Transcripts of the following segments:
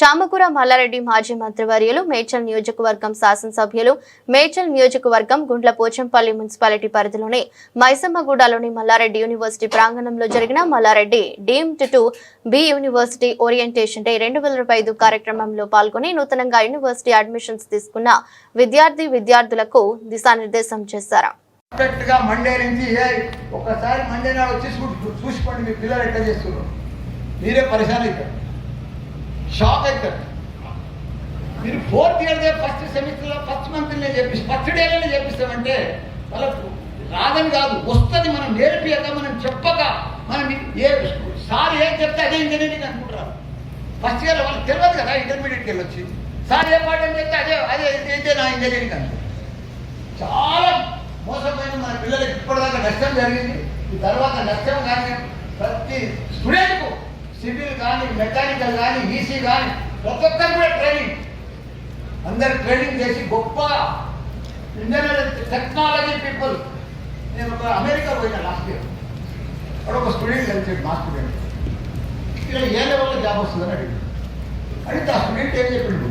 చామకూర మల్లారెడ్డి మాజీ మంత్రివర్యులు మేడ్చల్ నియోజకవర్గం శాసనసభ్యులు మేడ్చల్ నియోజకవర్గం గుండ్ల పోచంపల్లి మున్సిపాలిటీ పరిధిలోని మైసమ్మగూడలోని మల్లారెడ్డి యూనివర్సిటీ ప్రాంగణంలో జరిగిన Malla Reddy deemed to be university orientation day రెండు వేల ఇరవై ఐదు కార్యక్రమంలో పాల్గొని నూతనంగా యూనివర్సిటీ అడ్మిషన్స్ తీసుకున్న విద్యార్థి విద్యార్థులకు దిశానిర్దేశం చేశారు గా మండే నుంచి ఏ ఒకసారి మండే నాడు వచ్చి చూసుకోండి మీ పిల్లలు ఎట్లా చేస్తున్నారు మీరే పరిశాన్ అవుతారు షాక్ అవుతారు. మీరు ఫోర్త్ ఇయర్ ఫస్ట్ సెమిస్టర్లో ఫస్ట్ మంత్లోనే చెప్పి ఫస్ట్ డేలోనే చెప్పిస్తామంటే వాళ్ళకు రాదని కాదు వస్తుంది మనం నేర్పియక మనం చెప్పక మనం ఏ సార్ ఏం చెప్తే అదే ఇంజనీరింగ్ అనుకుంటారు. ఫస్ట్ ఇయర్ వాళ్ళకి తెలియదు కదా ఇంటర్మీడియట్కి వెళ్ళొచ్చి. సార్ ఏ పాఠం చెప్తే అదే అదే ఇదే నా ఇంజనీరింగ్ అనుకుంటారు చాలా మోసమైన మన పిల్లలకి ఇప్పటిదాకా నష్టం జరిగింది. తర్వాత నష్టం కానీ ప్రతి సివిల్ కానీ మెకానికల్ కానీ ఈసీ కానీ ప్రతి కూడా ట్రైనింగ్ అందరు ట్రైనింగ్ చేసి గొప్ప ఇంజనీర్ టెక్నాలజీ పీపుల్ నేను ఒక అమెరికా పోయినా లాస్ట్ ఇయర్ అక్కడ ఒక స్టూడెంట్ కలిసాడు మా స్టూడెంట్ ఇక్కడ ఏ లెవెల్లో జాబ్ వస్తుందని అడిగాడు. అడిగితే ఆ స్టూడెంట్ ఏం చెప్పిండు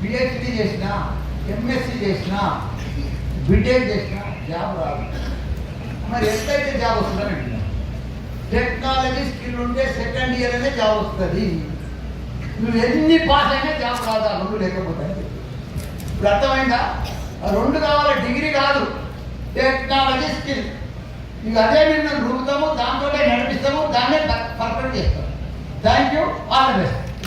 పిహెచ్డి చేసిన ఎంఎస్సి చేసిన బీటెక్ చేసిన జాబ్ రాదు. మరి ఎంతైతే జాబ్ వస్తుందని అడిగినా టెక్నాలజీ స్కిల్ ఉంటే సెకండ్ ఇయర్ అనే జాబ్ వస్తుంది. నువ్వు ఎన్ని పాస్ అయినా జాబ్ రాదు ఆ రెండు లేకపోతే. ఇప్పుడు అర్థమైందా? ఆ రెండు కావాలి డిగ్రీ కాదు. Technology skill. ఇక అదే మేము రూపుతాము దాంతో నడిపిస్తాము దాన్నే పర్ఫెక్ట్ చేస్తాము. Thank you all the best